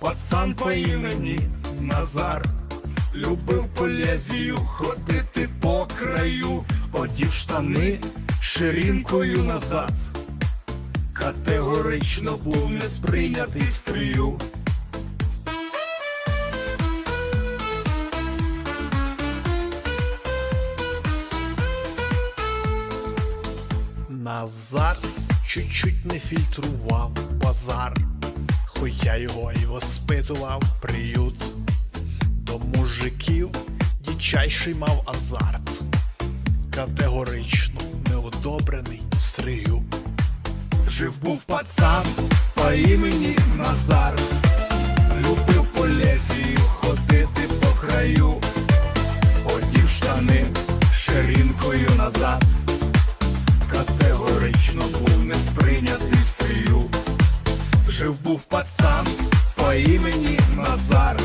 Пацан по імені Назар, любив полезію ходити по краю, одів штани ширинкою назад. Категорично був не сприйнятий в стрію. Назар чуть-чуть не фільтрував базар, хоча його й воспитував приют. До мужиків дичайший мав азарт, категорично неодобрений стрию. Жив був пацан по імені Назар, любив по лезію ходити по краю, одів штани ширинкою назад категорично був не сприйнятий в стрію. Жив був пацан по імені Назар,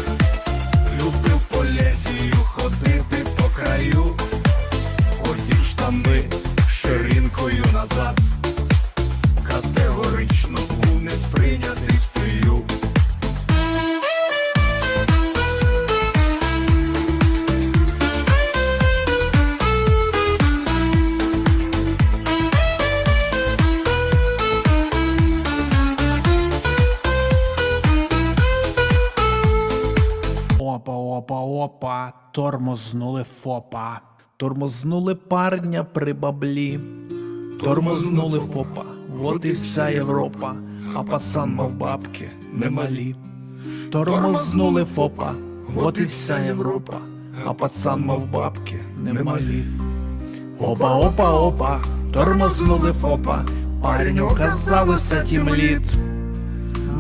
Опа, опа, опа, тормознули фопа. Тормознули парня при баблі. Тормознули фопа, вот і вся Європа, а пацан мав бабки немалі. Тормознули фопа, вот і вся Європа, а пацан мав бабки немалі. Опа, опа, опа, тормознули фопа, парень оказалося тімліт.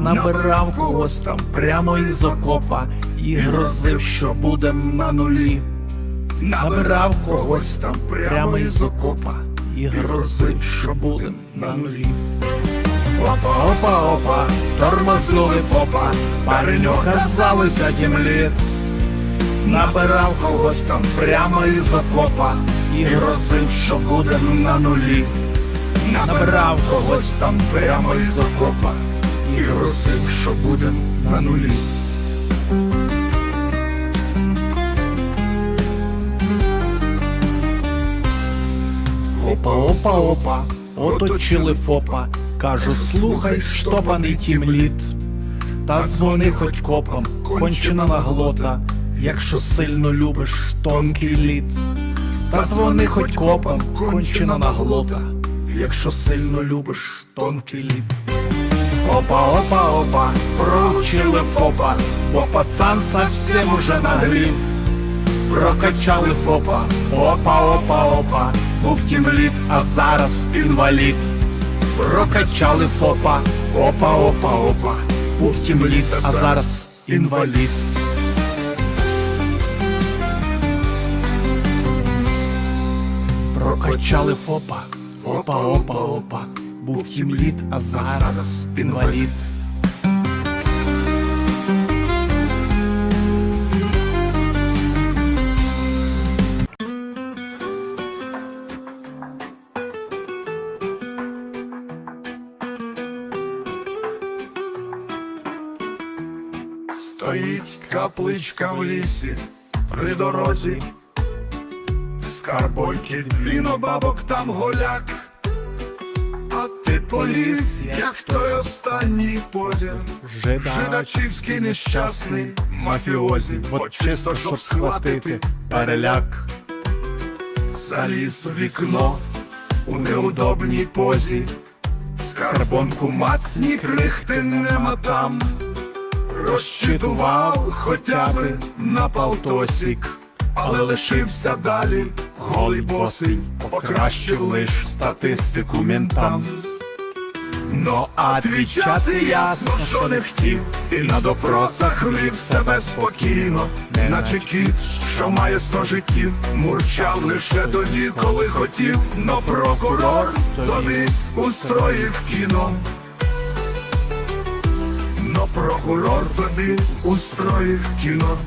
Набирав когось там прямо із окопа і грозив, що буде на нулі. Набирав когось там прямо із окопа і грозив, що буде на нулі. Опа, опа, опа, тормознули фопа, парень оказалося тімліт. Набирав когось там прямо із окопа і грозив, що буде на нулі. Набирав когось там прямо із окопа і грозив, що буде на нулі. Опа, опа, опа, оточили фопа. Кажу, слухай, штопаний тімліт. Та дзвони хоч копом, кончена наглота, якщо сильно любиш тонкий лід. Та дзвони хоч копом, кончена наглота, якщо сильно любиш тонкий лід. Опа, опа, опа, проучили фопа, бо пацан совсем уже наглів. Прокачали фопа, опа, опа, опа, був тімліт, а зараз інвалід. Прокачали фопа, опа, опа, опа, був тімліт, а зараз інвалід. Прокачали фопа, опа, опа, опа, був тімліт, а зараз інвалід. Стоїть капличка в лісі при дорозі, скарбойки двіно бабок там голяк, поліз, як той останній позір, жидачівський нещасний мафіозі, от чисто щоб схватити переляк, заліз в вікно у неудобній позі, скарбонку мацні крихти нема там. Розчитував хоча би на полтосік, але лишився далі. Голий босий, покращив лиш статистику ментам. Ну, а твічати ясно, що не хотів, і на допросах вів себе спокійно, наче кіт, що має сто життів, мурчав лише тоді, коли хотів, но прокурор тобі устроїв кіно. Но прокурор тобі устроїв кіно.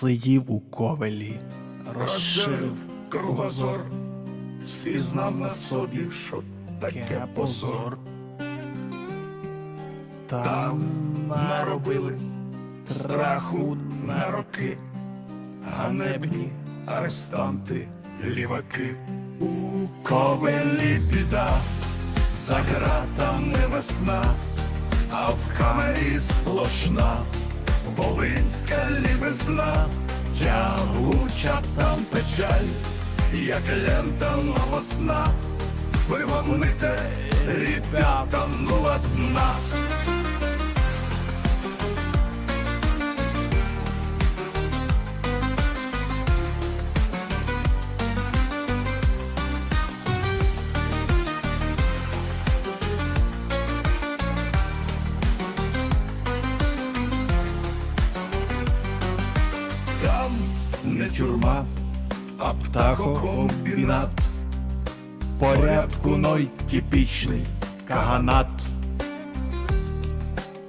Сидів у ковелі, розширив кругозор, спізнав на собі, що таке позор. Там Наробили страху на роки, ганебні арестанти, ліваки. У ковелі біда, за ґратами весна, а в камері сплошна волинська лівизна, тягуча там печаль, як лента новосна, ви вогните, ребята, ну вас на. А птахокомбінат. порядку ной типічний каганат.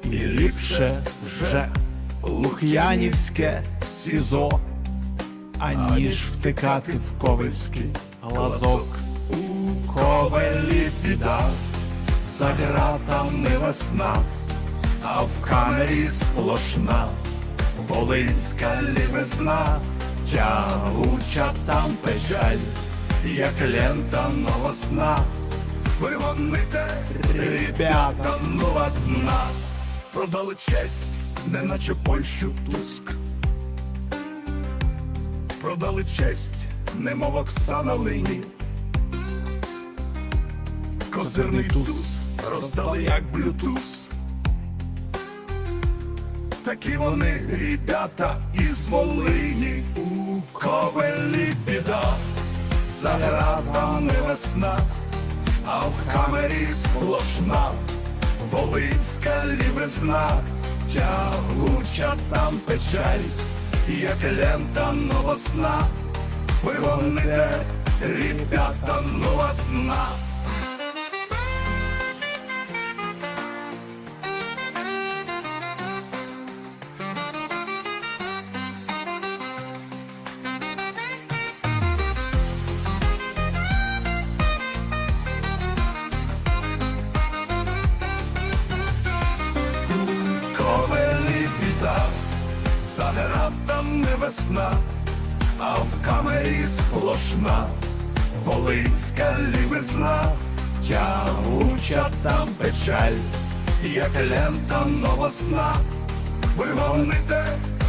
І ліпше Вже лух'янівське СІЗО, аніж втикати в ковельський глазок. у ковелі біда, за ґратами весна, а в камері сплошна, волинська лівизна, тягуча там печаль, як лента новосна. Вигоните, ребята, нова сна, продали честь, неначе Польщу Туск. Продали честь, немов Оксана Лині. Козирний туз роздали як блютуз. Такі вони, ребята, із Волині, у ковелі біда, за градами весна, а в камері сплошна, волинська лівизна, тягуча там печаль, як лента новосна, ви гоните, ребята, нова за не весна, а в камері сплошна, волинська лівизна, тягуча там печаль, як лента новосна, ви гоните,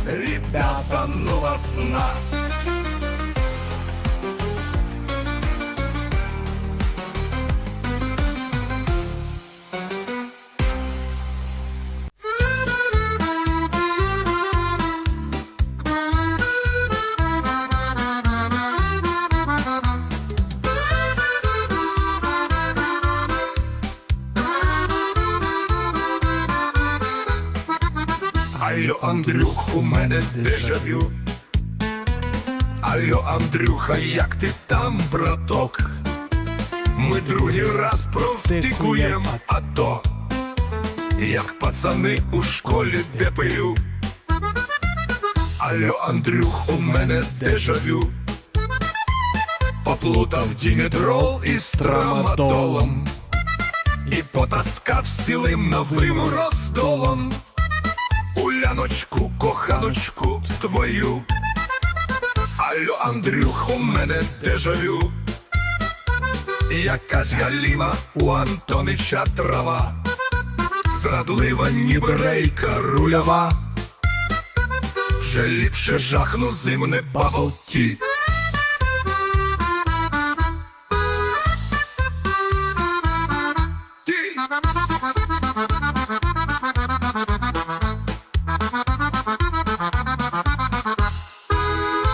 ребята, нова Андрюх, у мене дежавю. Алло, Андрюха, як ти там, браток? Ми другий раз провтикуєм, а то як пацани у школі депелю. Алло, Андрюх, у мене дежавю. Поплутав дімедрол із трамадолом і потаскав з цілим новим роздолом. Уляночку, коханочку твою. Алло, Андрюх, у мене дежавю. Якась галіма у Антонича трава. Зрадлива, ніби рейка рулява. Вже ліпше жахну зимне бабл-ті.